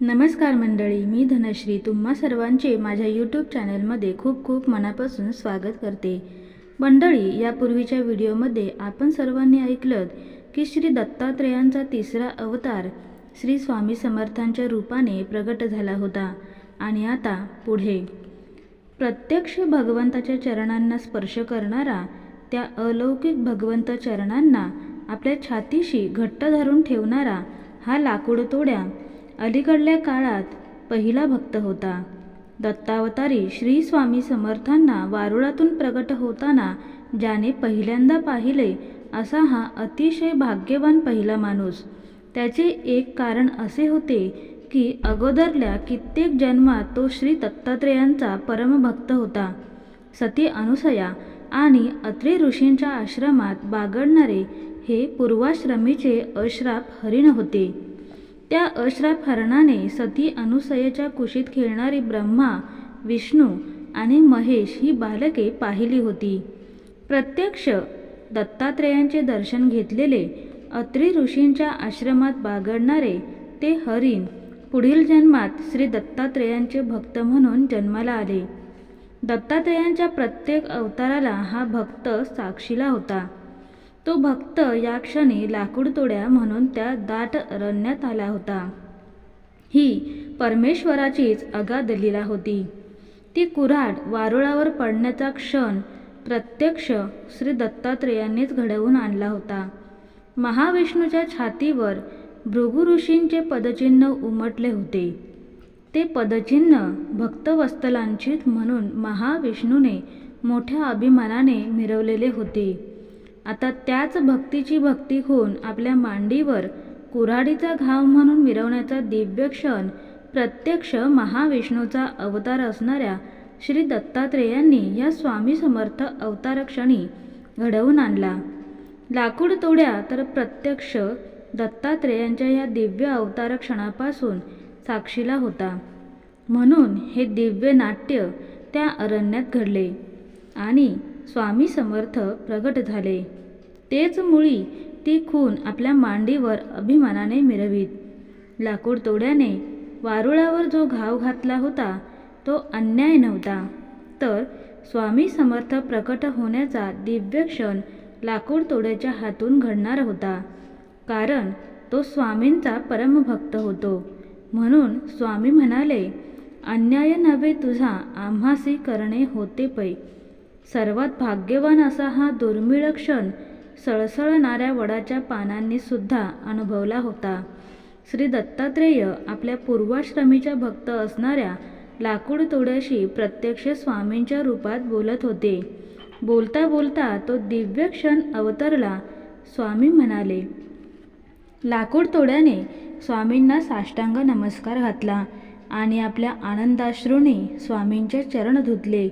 नमस्कार मंडळी मी धनश्री. तुम्हा सर्वांचे माझ्या यूट्यूब चॅनलमध्ये खूप खूप मनापासून स्वागत करते. मंडळी यापूर्वीच्या व्हिडिओमध्ये आपण सर्वांनी ऐकलं की श्री दत्तात्रेयांचा तिसरा अवतार श्री स्वामी समर्थांच्या रूपाने प्रगट झाला होता आणि आता पुढे. प्रत्यक्ष भगवंताच्या चरणांना स्पर्श करणारा त्या अलौकिक भगवंत चरणांना आपल्या छातीशी घट्ट धरून ठेवणारा हा लाकूड तोड्या अलीकडल्या काळात पहिला भक्त होता. दत्तावतारी श्री स्वामी समर्थांना वारुळातून प्रगट होताना ज्याने पहिल्यांदा पाहिले असा हा अतिशय भाग्यवान पहिला माणूस. त्याचे एक कारण असे होते की अगोदरल्या कित्येक जन्मात तो श्री दत्तात्रेयांचा परमभक्त होता. सती अनुसया आणि अत्रे ऋषींच्या आश्रमात बागडणारे हे पूर्वाश्रमीचे अश्राप हरिण होते. त्या अश्राफ हरणाने सती अनुसयेच्या कुशीत खेळणारी ब्रह्मा विष्णू आणि महेश ही बालके पाहिली होती. प्रत्यक्ष दत्तात्रेयांचे दर्शन घेतलेले अत्रि ऋषींच्या आश्रमात बागडणारे ते हरिण पुढील जन्मात श्री दत्तात्रेयांचे भक्त म्हणून जन्माला आले. दत्तात्रेयांच्या प्रत्येक अवताराला हा भक्त साक्षीला होता. तो भक्त या क्षणी लाकूडतोड्या म्हणून त्या दाट अरण्यात आला होता. ही परमेश्वराचीच अगाध लिला होती. ती कुऱ्हाड वारुळावर पडण्याचा क्षण प्रत्यक्ष श्री दत्तात्रेयांनीच घडवून आणला होता. महाविष्णूच्या छातीवर भृगु ऋषींचे पदचिन्ह उमटले होते. ते पदचिन्ह भक्तवस्तलांचित म्हणून महाविष्णूने मोठ्या अभिमानाने मिरवलेले होते. आता त्याच भक्तीची भक्ती होऊन आपल्या मांडीवर कुऱ्हाडीचा घाव म्हणून मिरवण्याचा दिव्य क्षण प्रत्यक्ष महाविष्णूचा अवतार असणाऱ्या श्री दत्तात्रेयांनी या स्वामी समर्थ अवतारक्षणी घडवून आणला. लाकूड तोड्या तर प्रत्यक्ष दत्तात्रेयांच्या या दिव्य अवतार क्षणापासून साक्षीला होता. म्हणून हे दिव्य नाट्य त्या अरण्यात घडले आणि स्वामी समर्थ प्रगट झाले. तेच मुळी ती खून आपल्या मांडीवर अभिमानाने मिरवीत. लाकूड तोड्याने वारुळावर जो घाव घातला होता तो अन्याय नव्हता. तर स्वामी समर्थ प्रकट होण्याचा दिव्य क्षण लाकूड तोड्याच्या हातून घडणार होता. कारण तो स्वामींचा परमभक्त होतो. म्हणून स्वामी म्हणाले अन्याय नव्हे तुझा आम्हासी करणे होते पै. सर्वात भाग्यवान असा हा दुर्मिळ क्षण सळसळणाऱ्या वडाच्या पानांनी सुद्धा अनुभवला होता. श्री दत्तात्रेय आपल्या पूर्वाश्रमीच्या भक्त असणाऱ्या लाकूड तोड्याशी प्रत्यक्ष स्वामींच्या रूपात बोलत होते. बोलता बोलता तो दिव्य क्षण अवतरला स्वामी म्हणाले लाकूड तोड्याने स्वामींना साष्टांग नमस्कार घातला आणि आपल्या आनंदाश्रूने स्वामींचे चरण धुतले.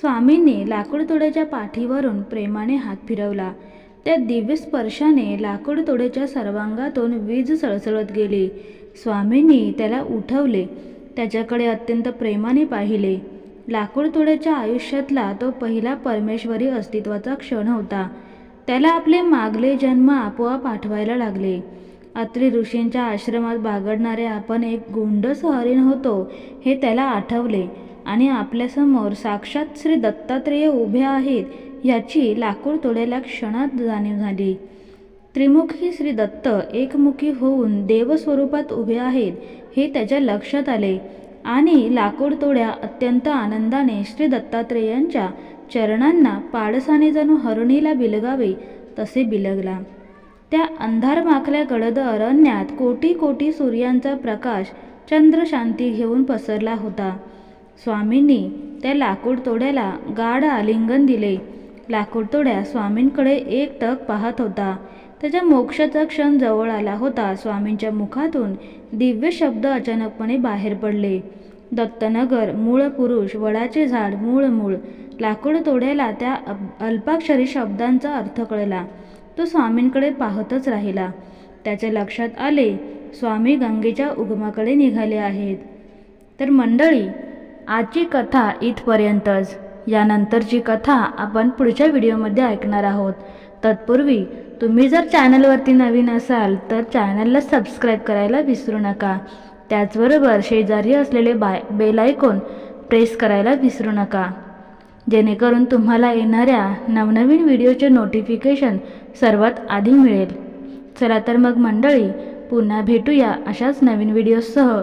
स्वामींनी लाकूडतोड्याच्या पाठीवरून प्रेमाने हात फिरवला. त्या दिव्य स्पर्शाने लाकूडतोड्याच्या सर्वांगातून वीज सळसळत गेली. स्वामींनी त्याला उठवले. त्याच्याकडे अत्यंत प्रेमाने पाहिले. लाकूडतोड्याच्या आयुष्यातला तो पहिला परमेश्वरी अस्तित्वाचा क्षण होता. त्याला आपले मागले जन्म आपोआप आठवायला लागले. अत्री ऋषींच्या आश्रमात बागडणारे आपण एक गोंडस हरिण होतो हे त्याला आठवले. आणि आपल्यासमोर साक्षात श्री दत्तात्रेय उभे आहेत याची लाकूड तोड्याला क्षणात जाणीव झाली. त्रिमुखी श्री दत्त एकमुखी होऊन देवस्वरूपात उभे आहेत हे त्याच्या लक्षात आले आणि लाकूड तोड्या अत्यंत आनंदाने श्री दत्तात्रेयांच्या चरणांना पाडसाने जणू हरणीला बिलगावे तसे बिलगला. त्या अंधार माखल्या गडद अरण्यात कोटी कोटी सूर्यांचा प्रकाश चंद्रशांती घेऊन पसरला होता. स्वामींनी त्या लाकूड तोड्याला गाढ आलिंगन दिले. लाकूड तोड्या स्वामींकडे एक टक पाहत होता. त्याच्या मोक्षाचा क्षण जवळ आला होता. स्वामींच्या मुखातून दिव्य शब्द अचानकपणे बाहेर पडले. दत्तनगर मूळ पुरुष वडाचे झाड मूळ मूळ. लाकूड तोड्याला त्या अल्पाक्षरी शब्दांचा अर्थ कळला. तो स्वामींकडे पाहतच राहिला. त्याच्या लक्षात आले स्वामी गंगेच्या उगमाकडे निघाले आहेत. तर मंडळी आजची कथा इथपर्यंतच. यानंतरची कथा आपण पुढच्या व्हिडिओमध्ये ऐकणार आहोत. तत्पूर्वी तुम्ही जर चॅनलवरती नवीन असाल तर चॅनलला सबस्क्राईब करायला विसरू नका. त्याचबरोबर शेजारी असलेले बाय बेलायकोन प्रेस करायला विसरू नका. जेणेकरून तुम्हाला येणाऱ्या नवनवीन व्हिडिओचे नोटिफिकेशन सर्वात आधी मिळेल. चला तर मग मंडळी पुन्हा भेटूया अशाच नवीन व्हिडिओसह.